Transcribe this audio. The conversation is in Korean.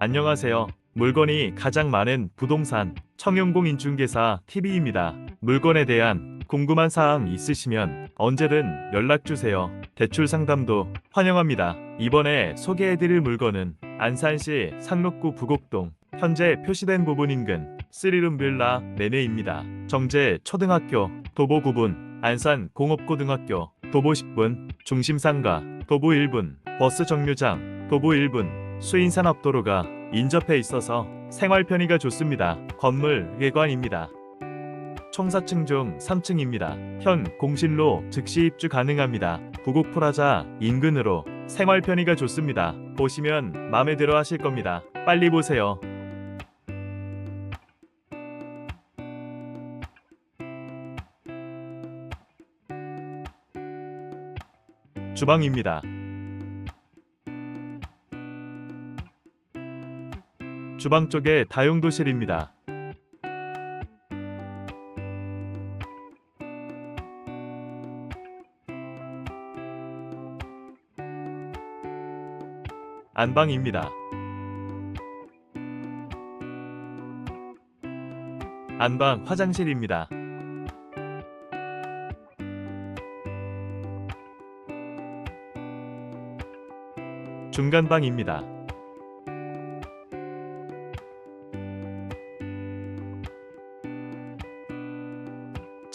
안녕하세요. 물건이 가장 많은 부동산 청용공 인중개사 TV입니다. 물건에 대한 궁금한 사항 있으시면 언제든 연락 주세요. 대출 상담도 환영합니다. 이번에 소개해드릴 물건은 안산시 상록구 부곡동 현재 표시된 부분 인근 쓰리룸 빌라 네네입니다. 정제 초등학교 도보 9분 안산 공업고등학교 도보 10분 중심상가 도보 1분 버스 정류장 도보 1분 수인산업도로가 인접해 있어서 생활 편의가 좋습니다. 건물 외관입니다. 총 4층 중 3층입니다. 현 공실로 즉시 입주 가능합니다. 부곡 프라자 인근으로 생활 편의가 좋습니다. 보시면 마음에 들어 하실 겁니다. 빨리 보세요. 주방입니다. 주방 쪽에 다용도실입니다. 안방입니다. 안방 화장실입니다. 중간방입니다.